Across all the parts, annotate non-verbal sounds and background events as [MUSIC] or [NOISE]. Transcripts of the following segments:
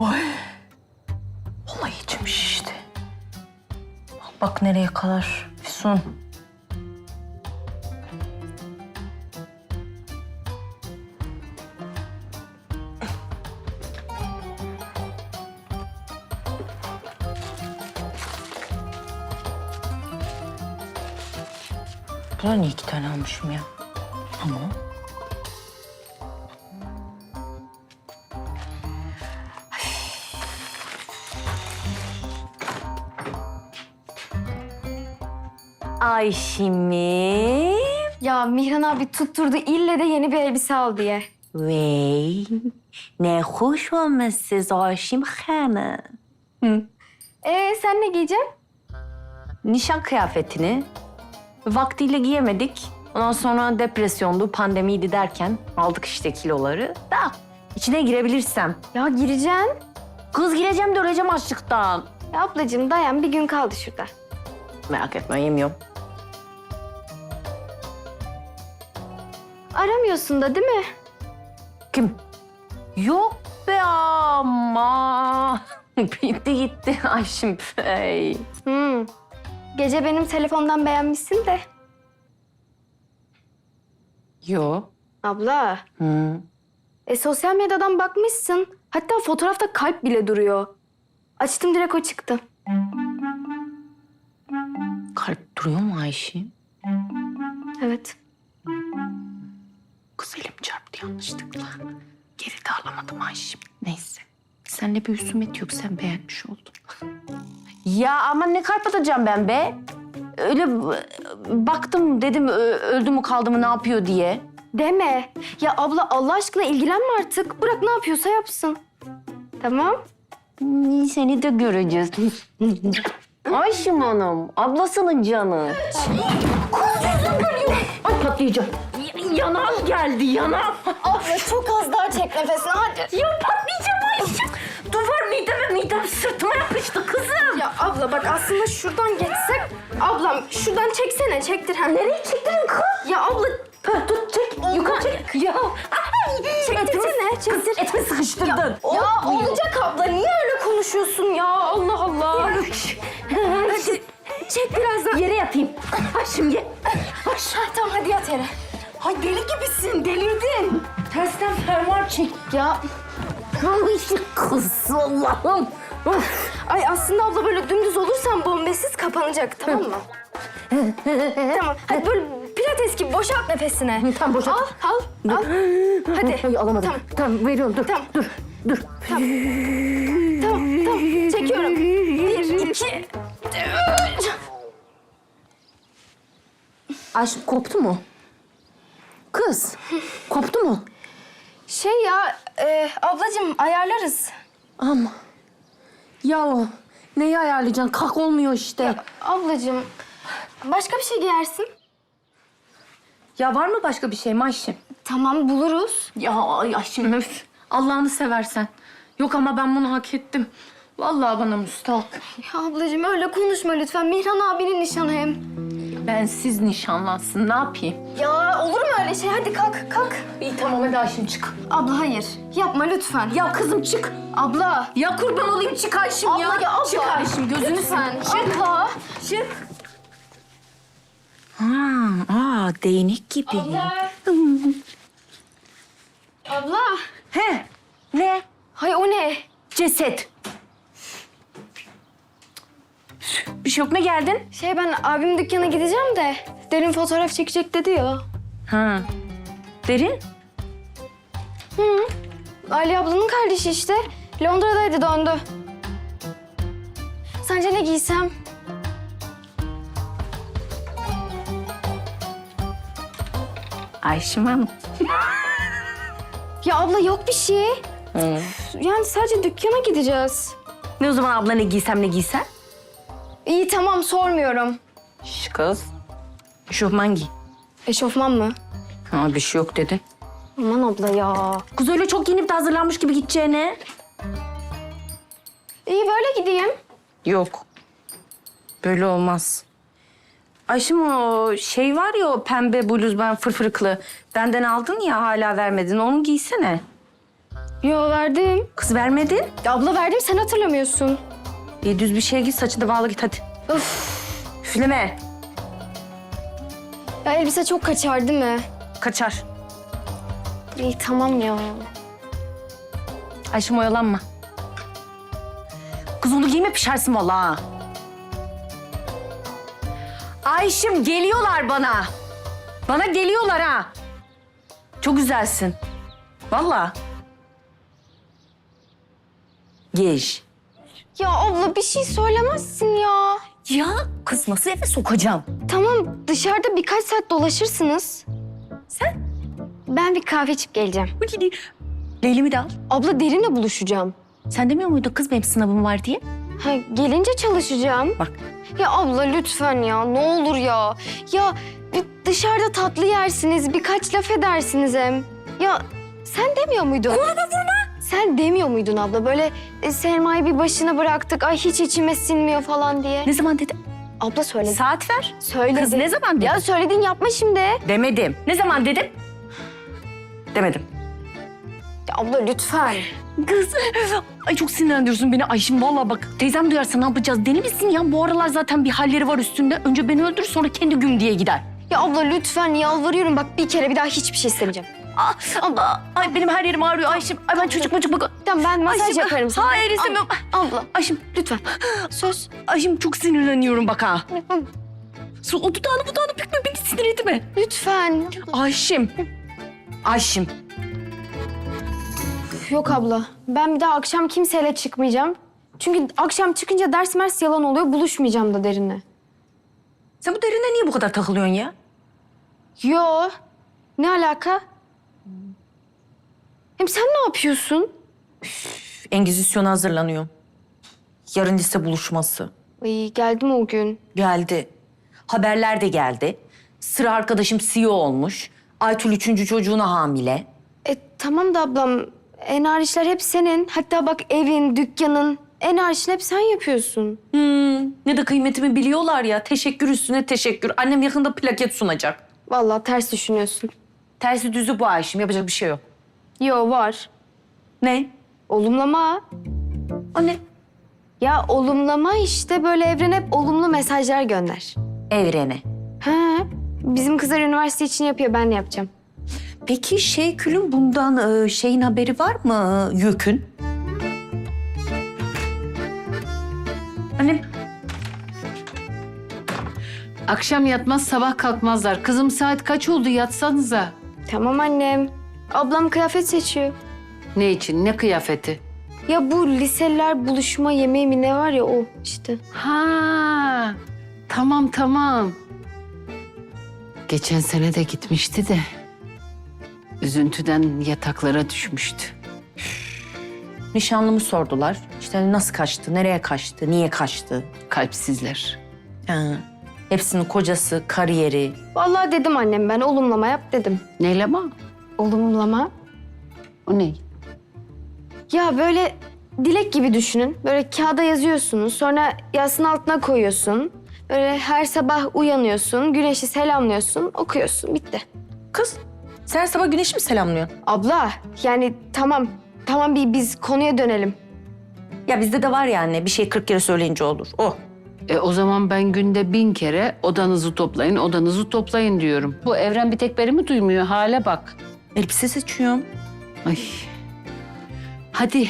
Ay. Vallahi içim şişti. Bak nereye kadar Füsun. Bunlar niye iki tane almışım ya? Ama Ayşim'im. Ya Mihran abi tutturdu ille de yeni bir elbise al diye. Vey, ne hoş olmuşsunuz Ayşim Hanım. Ee sen ne giyeceksin? Nişan kıyafetini vaktiyle giyemedik. Ondan sonra depresyondu, pandemiydi derken aldık işte kiloları. Da içine girebilirsem. Ya gireceksin. Kız gireceğim de öleceğim açlıktan. Ya ablacığım dayan bir gün kaldı şurada. Merak etme yemiyorum. Aramıyorsun da değil mi? Kim? Yok be ama. [LAUGHS] Bitti gitti [LAUGHS] Ayşim Bey. Hmm. Gece benim telefondan beğenmişsin de. Yok. Abla. Hı. E sosyal medyadan bakmışsın. Hatta fotoğrafta kalp bile duruyor. Açtım direkt o çıktı. Kalp duruyor mu Ayşim? Evet. Kız elim çarptı yanlışlıkla. Geri de alamadım Ayşim. Neyse. Seninle bir husumet yok. Sen beğenmiş oldun. ya ama ne kalp atacağım ben be? Öyle baktım dedim öldü mü kaldı mı ne yapıyor diye. Deme. Ya abla Allah aşkına ilgilenme artık. Bırak ne yapıyorsa yapsın. Tamam. Seni de göreceğiz. [LAUGHS] Ayşim Hanım, ablasının canı. Ay patlayacağım. Yanağım geldi, yanağım. Abla çok az daha çek nefesini hadi. Ya patlayacağım Ayşim. Duvar mideme, midem sırtıma yapıştı kızım. Ya abla bak aslında şuradan geçsek... Ablam şuradan çeksene çektir. Ha, nereye çektirin kız? Ya abla Ha, tut çek, yukarı çek. Ya. çektirsene çektir. Etimi sıkıştırdın. Ya olacak abla niye öyle konuşuyorsun ya Allah Allah. Hadi çek biraz daha. Yere yatayım. Ayşim ye. Ha, tamam hadi yat yere. Ay deli gibisin, delirdin. Tersten fermuar çek. Ya kız Allah'ım. Ay aslında abla böyle dümdüz olursan bombesiz kapanacak tamam mı? tamam hadi böyle pilates gibi boşalt nefesine. Tamam, boşalt. Al al al. Hadi. Ay alamadım. Tamam. Tamam, veriyorum dur. Tamam. Dur. Dur. Tamam tamam çekiyorum. Bir iki. Ayşim koptu mu? Kız, koptu mu? Şey ya e, ablacığım ayarlarız. Ama ya o neyi ayarlayacaksın? Kalk olmuyor işte. Ya, Ablacığım başka bir şey giyersin. var mı başka bir şey Ayşim? Tamam buluruz. Ya ay Ayşim öf. Allah'ını seversen. Yok ama ben bunu hak ettim. Vallahi bana müstahak. Ya ablacığım öyle konuşma lütfen. Mihran abinin nişanı hem. Bensiz nişanlansın ne yapayım? Ya olur mu öyle şey? Hadi kalk kalk. İyi tamam hadi Ayşim çık. Abla hayır. Yapma lütfen. Ya kızım çık. Abla. Ya kurban olayım çık Ayşim Abla ya. ya abla. Çık Ayşim gözünü Lütfen. seveyim. Çık. Abla. Çık. Ha, aa değnek gibi. Abla. Abla. He. Ne? Hay o ne? Ceset. Bir şey yok ne geldin? Şey ben abim dükkana gideceğim de derin fotoğraf çekecek dedi ya. Ha. Derin? Hı. Ali ablanın kardeşi işte. Londra'daydı döndü. Sence ne giysem? Ayşim Hanım. [LAUGHS] Ya abla yok bir şey. Yani sadece dükkana gideceğiz. Ne o zaman abla ne giysem ne giysem? İyi tamam sormuyorum. Şş kız. Eşofman giy. Eşofman mı? Ha bir şey yok dedi. Aman abla ya. Kız öyle çok giyinip de hazırlanmış gibi gideceğine. İyi böyle gideyim. Yok. Böyle olmaz. Ayşim o şey var ya o pembe bluz ben fırfırıklı. Benden aldın ya hala vermedin onu giysene. Yo verdim. Kız vermedin. Ya abla verdim sen hatırlamıyorsun. İyi düz bir şeye git saçını bağla git hadi. Öf. Üfleme. Ya elbise çok kaçar değil mi? Kaçar. İyi tamam ya. Ayşem oyalanma. Kız onu giyme pişersin vallahi. ha. Ayşem geliyorlar bana. Bana geliyorlar ha. Çok güzelsin. Vallahi. Geç. Ya abla bir şey söylemezsin ya. Ya kız nasıl eve sokacağım? Tamam dışarıda birkaç saat dolaşırsınız. Sen? Ben bir kahve içip geleceğim. Leyla'mı da al. Abla derinle buluşacağım. Sen demiyor muydun kız benim sınavım var diye? Ha, gelince çalışacağım. Bak. Ya abla lütfen ya ne olur ya. Ya bir dışarıda tatlı yersiniz birkaç laf edersiniz hem. Ya sen demiyor muydun? Vurma vurma. Sen demiyor muydun abla böyle e, Selma'yı bir başına bıraktık ay hiç içime sinmiyor falan diye. Ne zaman dedim? Abla söyledi. Saat ver. Söyledi. Kız ne zaman dedim? Ya söyledin yapma şimdi. Demedim. Ne zaman dedim? Demedim. Ya abla lütfen. Kız. Ay çok sinirlendiriyorsun beni. Ay şimdi vallahi bak teyzem duyarsa ne yapacağız? Deli misin ya? Bu aralar zaten bir halleri var üstünde. Önce beni öldür sonra kendi güm diye gider. Ya abla lütfen yalvarıyorum bak bir kere bir daha hiçbir şey istemeyeceğim. Aa, Allah. Ay benim her yerim ağrıyor Ayşem. Ay ben çocuk çocuk bak. Tamam ben masaj Ayşem, yaparım sana. Hayır istemiyorum. Abla Ayşem lütfen. Söz. Ayşem çok sinirleniyorum bak ha. Su o dudağını budağını bükme beni sinir etme. Lütfen. Ayşem. Ayşem. Yok abla. Ben bir daha akşam kimseyle çıkmayacağım. Çünkü akşam çıkınca ders mers yalan oluyor. Buluşmayacağım da derinle. Sen bu derine niye bu kadar takılıyorsun ya? Yo. Ne alaka? Hem sen ne yapıyorsun? Engizisyona hazırlanıyorum. Yarın lise buluşması. Ay geldim o gün. Geldi. Haberler de geldi. Sıra arkadaşım CEO olmuş. Aytül üçüncü çocuğuna hamile. E tamam da ablam. En hariçler hep senin. Hatta bak evin, dükkanın. En hariçini hep sen yapıyorsun. Hmm, ne de kıymetimi biliyorlar ya. Teşekkür üstüne teşekkür. Annem yakında plaket sunacak. Vallahi ters düşünüyorsun. Tersi düzü bu Ayşem. Yapacak bir şey yok. Yo var. Ne? Olumlama. Anne. Ya olumlama işte böyle evrene hep olumlu mesajlar gönder. Evrene. Ha, bizim kızlar üniversite için yapıyor, ben de yapacağım. Peki şey külün bundan e, şeyin haberi var mı? Yükün. Annem. Akşam yatmaz sabah kalkmazlar. Kızım saat kaç oldu yatsanıza. Tamam annem. Ablam kıyafet seçiyor. Ne için ne kıyafeti? Ya bu liseliler buluşma yemeği mi ne var ya o işte. Ha tamam tamam. Geçen sene de gitmişti de. Üzüntüden yataklara düşmüştü. Nişanlımı sordular. İşte nasıl kaçtı, nereye kaçtı, niye kaçtı? Kalpsizler. Ha. Hepsinin kocası, kariyeri. Vallahi dedim annem ben olumlama yap dedim. Neylema? Olumlama. O ne? Ya böyle dilek gibi düşünün. Böyle kağıda yazıyorsunuz. Sonra yastığın altına koyuyorsun. Böyle her sabah uyanıyorsun. Güneşi selamlıyorsun. Okuyorsun. Bitti. Kız, sen sabah güneşi mi selamlıyorsun? Abla yani tamam. Tamam bir biz konuya dönelim. Ya bizde de var ya anne, bir şey 40 kere söyleyince olur. Oh. E o zaman ben günde bin kere odanızı toplayın, odanızı toplayın diyorum. Bu evren bir tek beni mi duymuyor? Hale bak. Elbise seçiyorum. Ay. Hadi.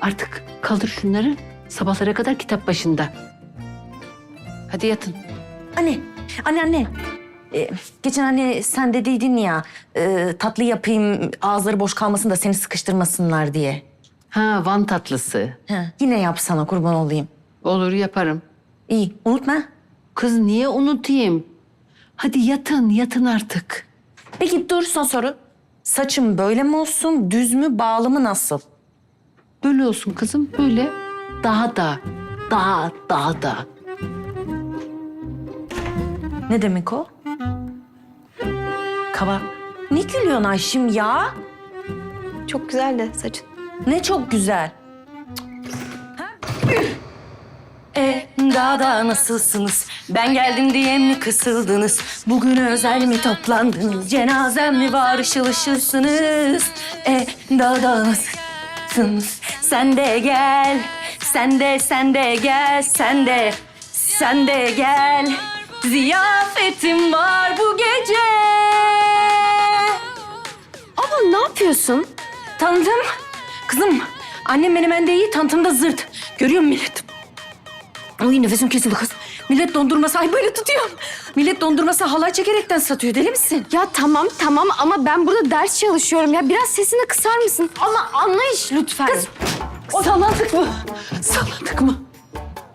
Artık kaldır şunları. Sabahlara kadar kitap başında. Hadi yatın. Anne, anne anne. Ee, geçen anne sen dediydin ya e, tatlı yapayım ağızları boş kalmasın da seni sıkıştırmasınlar diye. Ha Van tatlısı. Ha, yine yapsana kurban olayım. Olur yaparım. İyi unutma. Kız niye unutayım? Hadi yatın, yatın artık. Peki dur son soru. Saçım böyle mi olsun, düz mü, bağlı mı, nasıl? Böyle olsun kızım, böyle. Daha da, daha, daha da. Ne demek o? Kaba. Ne gülüyorsun Ayşim ya? Çok güzel de saçın. Ne çok güzel. Daha da nasılsınız? Ben geldim diye mi kısıldınız? Bugün özel mi toplandınız? Cenazem mi var ışıl ışılsınız? E daha da nasıl? Kızım sen de gel. Sen de sen de gel. Sen de sen de gel. Ziyafetim var bu gece. Abla ne yapıyorsun? Tanıdım. Kızım annem menemen de iyi, tantım da zırt. Görüyor musun millet? Oy nefesim kesildi kız. Millet dondurması, ay böyle tutuyorum. Millet dondurması halay çekerekten satıyor, deli misin? Ya tamam tamam ama ben burada ders çalışıyorum ya. Biraz sesini kısar mısın? Ama anlayış lütfen. Kız Salladık mı? Salladık mı?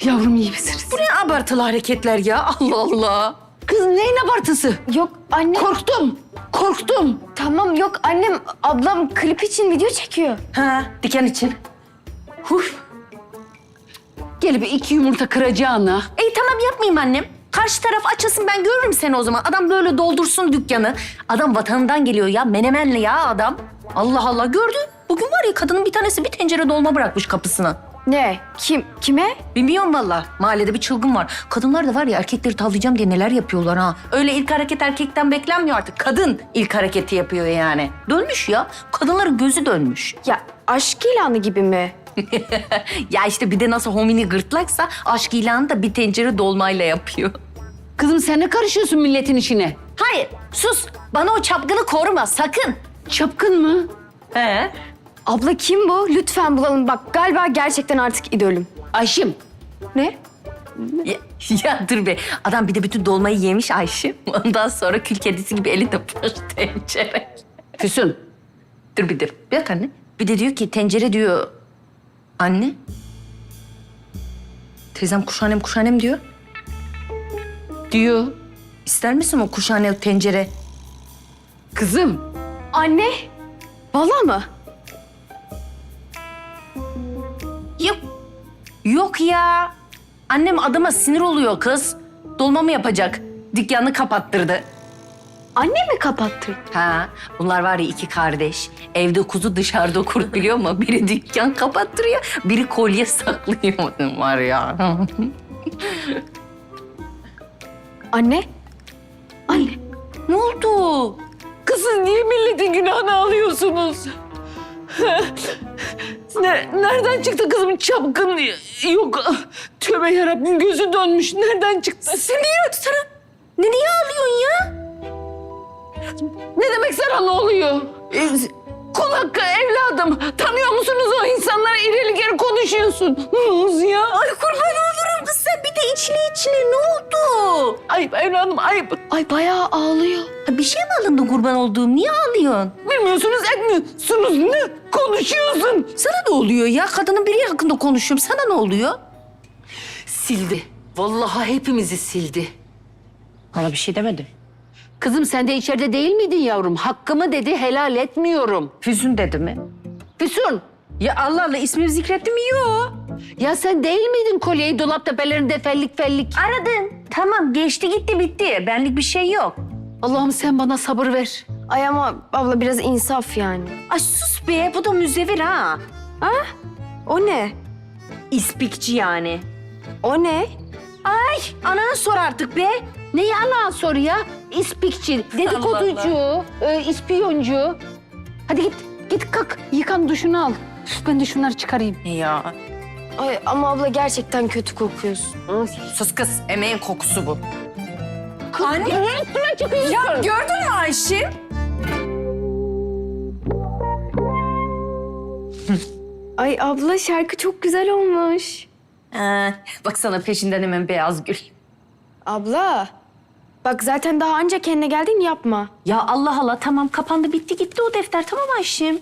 Yavrum iyi misiniz? Bu ne abartılı hareketler ya, Allah Allah. Kız neyin abartısı? yok anne. Korktum. Korktum. tamam yok annem ablam klip için video çekiyor. Ha, diken için. Huy. Gelip iki yumurta kıracağına. Ey tamam yapmayayım annem. Karşı taraf açılsın ben görürüm seni o zaman. Adam böyle doldursun dükkanı. Adam vatanından geliyor ya. Menemenli ya adam. Allah Allah gördü. Bugün var ya kadının bir tanesi bir tencere dolma bırakmış kapısına. Ne? Kim? Kime? Bilmiyorum valla. Mahallede bir çılgın var. Kadınlar da var ya erkekleri tavlayacağım diye neler yapıyorlar ha. Öyle ilk hareket erkekten beklenmiyor artık. Kadın ilk hareketi yapıyor yani. Dönmüş ya. Kadınların gözü dönmüş. Ya aşk ilanı gibi mi? Ya işte bir de nasıl homini gırtlaksa aşk ilanı da bir tencere dolmayla yapıyor. Kızım sen ne karışıyorsun milletin işine? Hayır sus. Bana o çapkını koruma sakın. Çapkın mı? He? Abla kim bu? Lütfen bulalım. Bak galiba gerçekten artık idolüm. Ayşim. Ne? Ya, ya dur be. Adam bir de bütün dolmayı yemiş Ayşe. [LAUGHS] Ondan sonra kül kedisi gibi elinde boş tencere. Füsun. Dur bir dur. Bir dakika anne. Bir de diyor ki tencere diyor. Anne. Teyzem kuşhanem kuşhanem diyor. Diyor. İster misin o kuşhane tencere? Kızım. Anne. Valla mı? Yok. Yok ya. Annem adama sinir oluyor kız. Dolma mı yapacak? Dükkanı kapattırdı. Anne mi kapattı? Ha, bunlar var ya iki kardeş. Evde kuzu dışarıda kurt biliyor musun? Biri dükkan kapattırıyor, biri kolye saklıyor var ya. Anne. Anne. ne oldu? Kızım niye milletin günahını alıyorsunuz? Ne, nereden çıktı kızım çapkın? Yok. Tövbe yarabbim gözü dönmüş. Nereden çıktı? Sen niye sana? Ne niye ağlıyorsun ya? Ne demek sana ne oluyor? Ee, Kul hakkı evladım. Tanıyor musunuz o insanlara ileri geri konuşuyorsunuz ya? Ay kurban olurum kız sen bir de içine içine ne oldu? Ayıp evladım ayıp. Ay bayağı ağlıyor. Ha, bir şey mi alındı kurban olduğum? Niye ağlıyorsun? Bilmiyorsunuz etmiyorsunuz. Ne konuşuyorsun? Sana ne oluyor ya? Kadının biri hakkında konuşuyorum. Sana ne oluyor? Sildi. Vallahi hepimizi sildi. Bana bir şey demedi. Kızım sen de içeride değil miydin yavrum? Hakkımı dedi helal etmiyorum. Füsun dedi mi? Füsun Ya Allah Allah ismimi zikrettim mi? Yok. ya sen değil miydin kolyeyi dolapta belerinde fellik fellik? Aradın. Tamam geçti gitti bitti. Benlik bir şey yok. Allah'ım sen bana sabır ver. Ay ama abla biraz insaf yani. Ay sus be bu da müzevir ha. O ne? İspikçi yani. O ne? Ay ananı sor artık be. Ne yalan sor ya? İspikçi, [LAUGHS] dedikoducu, e, ispiyoncu. Hadi git, git kalk. Yıkan duşunu al. Ben de şunları çıkarayım. Ya Ay ama abla gerçekten kötü kokuyorsun. sus kız emeğin kokusu bu. Anne. Üstüme çıkıyorsun. Ya gördün mü Ayşe? Ay abla şarkı çok güzel olmuş. Ee, baksana peşinden hemen beyaz gül. Abla. Bak zaten daha önce kendine geldin yapma. Ya Allah Allah tamam kapandı bitti gitti o defter tamam Ayşem.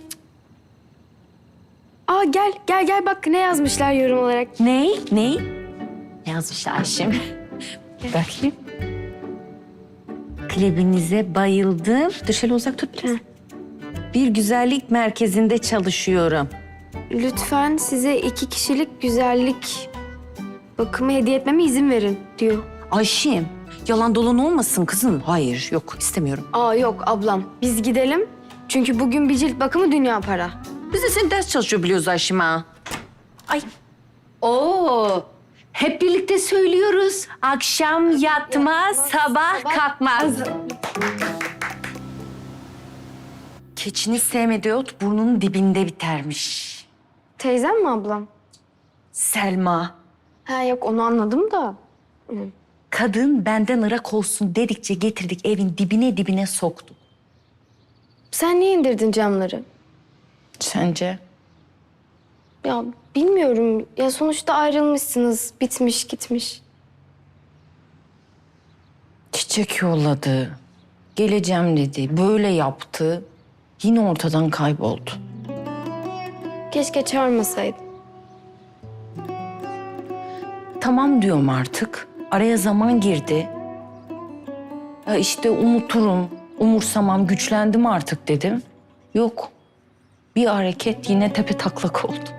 Aa gel gel gel bak ne yazmışlar yorum olarak. Ney? Ney? Ne yazmış Ayşem? [LAUGHS] Bakayım. Klibinize bayıldım. Dur şöyle uzak tut biraz. Bir güzellik merkezinde çalışıyorum. Lütfen size iki kişilik güzellik bakımı hediye etmeme izin verin diyor. Ayşem, yalan dolan olmasın kızım. Hayır, yok istemiyorum. Aa yok ablam biz gidelim. Çünkü bugün bir cilt bakımı dünya para. Biz de senin ders çalışıyor biliyoruz Ayşem ha. Ay, Oo, hep birlikte söylüyoruz. akşam yatmaz, sabah kalkmaz. Keçinin sevmediği ot burnunun dibinde bitermiş. teyzem mi ablam? Selma. Ha yok onu anladım da. Kadın benden ırak olsun dedikçe getirdik evin dibine dibine soktuk. Sen niye indirdin camları? Sence? Ya bilmiyorum. Ya sonuçta ayrılmışsınız. Bitmiş gitmiş. Çiçek yolladı. Geleceğim dedi. Böyle yaptı. Yine ortadan kayboldu. Keşke çağırmasaydın. Tamam diyorum artık. Araya zaman girdi. Ya işte unuturum, umursamam, güçlendim artık dedim. Yok. Bir hareket yine tepe taklak oldu.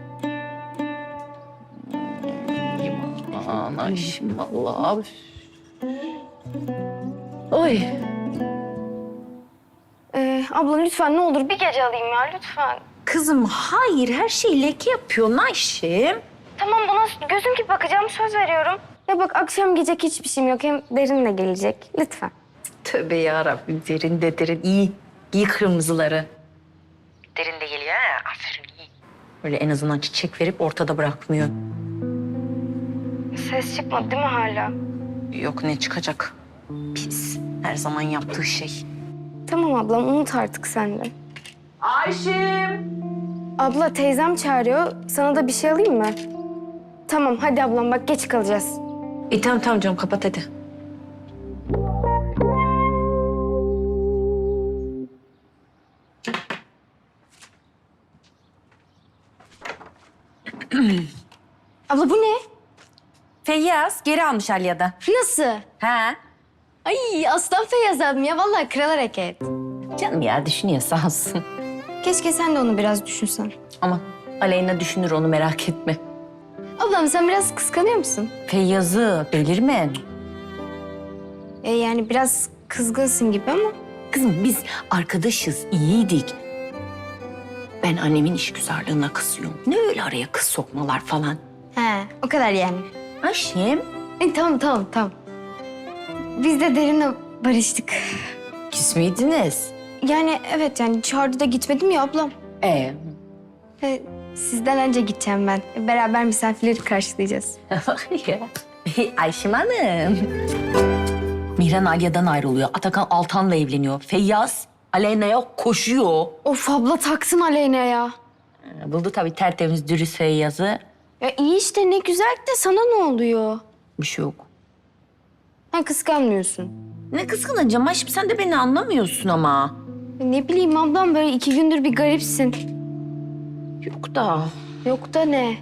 Aman Ayşim Allah. Oy. Ee, abla lütfen ne olur bir gece alayım ya lütfen. Kızım hayır her şeyi leke yapıyor Ayşem. Tamam buna gözüm gibi bakacağım söz veriyorum. Ya bak akşam gecek hiçbir şeyim yok. Hem derin de gelecek. Lütfen. Tövbe yarabbim derin de derin iyi. İyi kırmızıları. Derin de geliyor ha aferin iyi. Böyle en azından çiçek verip ortada bırakmıyor. Ses çıkmadı değil mi hala? Yok ne çıkacak? Pis. Her zaman yaptığı şey. Tamam ablam unut artık sen de. Ayşim. Abla teyzem çağırıyor. Sana da bir şey alayım mı? Tamam hadi ablam bak geç kalacağız. İyi tamam tamam canım kapat hadi. Abla bu ne? Feyyaz geri almış Alya'da. Nasıl? Ha? Ay aslan Feyyaz abim ya vallahi kral hareket. Canım ya düşünüyor sağ olsun. Keşke sen de onu biraz düşünsen. Ama Aleyna düşünür onu merak etme. Ablam sen biraz kıskanıyor musun? Feyyaz'ı belirme. E, yani biraz kızgınsın gibi ama. Kızım biz arkadaşız, iyiydik. Ben annemin işgüzarlığına kızıyorum. Ne öyle araya kız sokmalar falan. He o kadar yani. Ayşem. E, tamam tamam tamam. Biz de derinle barıştık. Küs müydünüz? Yani evet yani çağırdı da gitmedim ya ablam. Ee, E, sizden önce gideceğim ben. E, Beraber misafirleri karşılayacağız. [LAUGHS] Ayşem Hanım. Mihran Alya'dan ayrılıyor. Atakan Altan'la evleniyor. Feyyaz Aleyna'ya koşuyor. Of abla taksın Aleyna ya. Buldu tabii tertemiz dürüst Feyyaz'ı. Ya iyi işte ne güzel de sana ne oluyor? Bir şey yok. Ha kıskanmıyorsun. Ne kıskanacağım Ayşem sen de beni anlamıyorsun ama. Ya, ne bileyim ablam böyle iki gündür bir garipsin. Yok da. Yok da ne?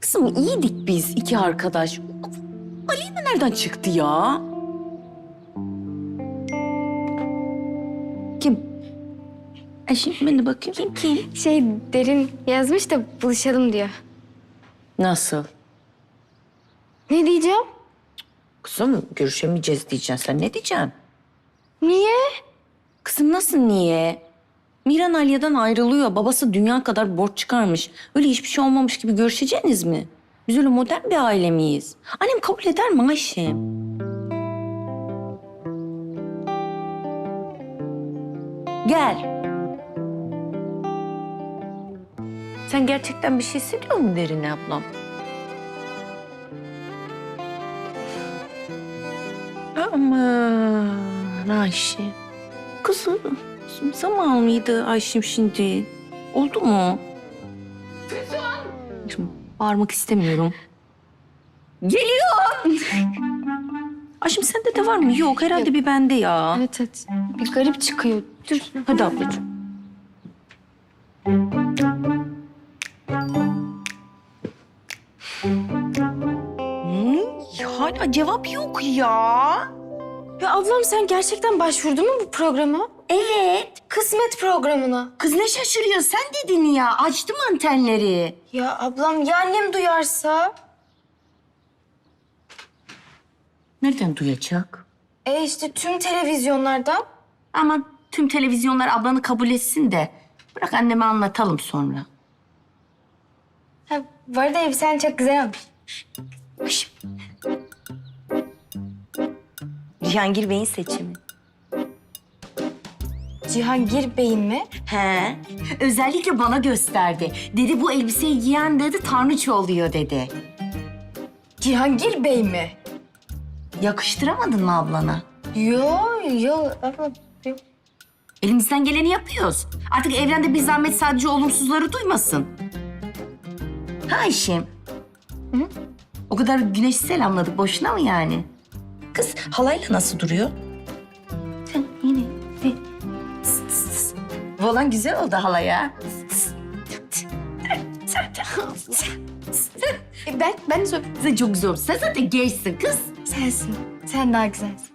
Kızım iyiydik biz iki arkadaş. Aleyna nereden çıktı ya? Kim? Ayşem ben de bakayım. Kim kim? Şey derin yazmış da buluşalım diyor. nasıl? Ne diyeceğim? Kızım görüşemeyeceğiz diyeceksin. Sen ne diyeceksin? Niye? Kızım nasıl niye? Miran Alya'dan ayrılıyor. Babası dünya kadar borç çıkarmış. Öyle hiçbir şey olmamış gibi görüşeceğiniz mi? Biz öyle modern bir aile miyiz? Annem kabul eder mi Ayşem? Gel. Sen gerçekten bir şey hissediyor musun Derine ablam? Aman Ayşe. Kızım, zaman mıydı Ayşem şimdi? Oldu mu? Şimdi bağırmak istemiyorum. Geliyor. Ayşem sende de var mı? Yok herhalde bir bende ya. Evet evet. Bir garip çıkıyor. Dur. Hadi ablacığım. Hmm, hala cevap yok ya. Ya ablam sen gerçekten başvurdun mu bu programa? Evet. Kısmet programına. Kız ne şaşırıyor? Sen dedin ya. Açtım antenleri. Ya ablam ya annem duyarsa? Nereden duyacak? E işte tüm televizyonlardan. Aman tüm televizyonlar ablanı kabul etsin de. Bırak anneme anlatalım sonra. Ha, bu arada elbisen çok güzel olmuş. Cihangir Bey'in seçimi. Cihangir Bey'in mi? He. Özellikle bana gösterdi. Dedi bu elbiseyi giyen dedi tanrıça oluyor dedi. Cihangir Bey mi? Yakıştıramadın mı ablana? Yo yo ama Elimizden geleni yapıyoruz. Artık evrende bir zahmet sadece olumsuzları duymasın. Ha Ayşem. Hı? O kadar güneşi selamladık. Boşuna mı yani? Kız halayla nasıl duruyor? Volan güzel oldu halaya. E, ben ben de Sen çok güzel oldu. Sen zaten gençsin kız. sensin. Sen daha güzelsin.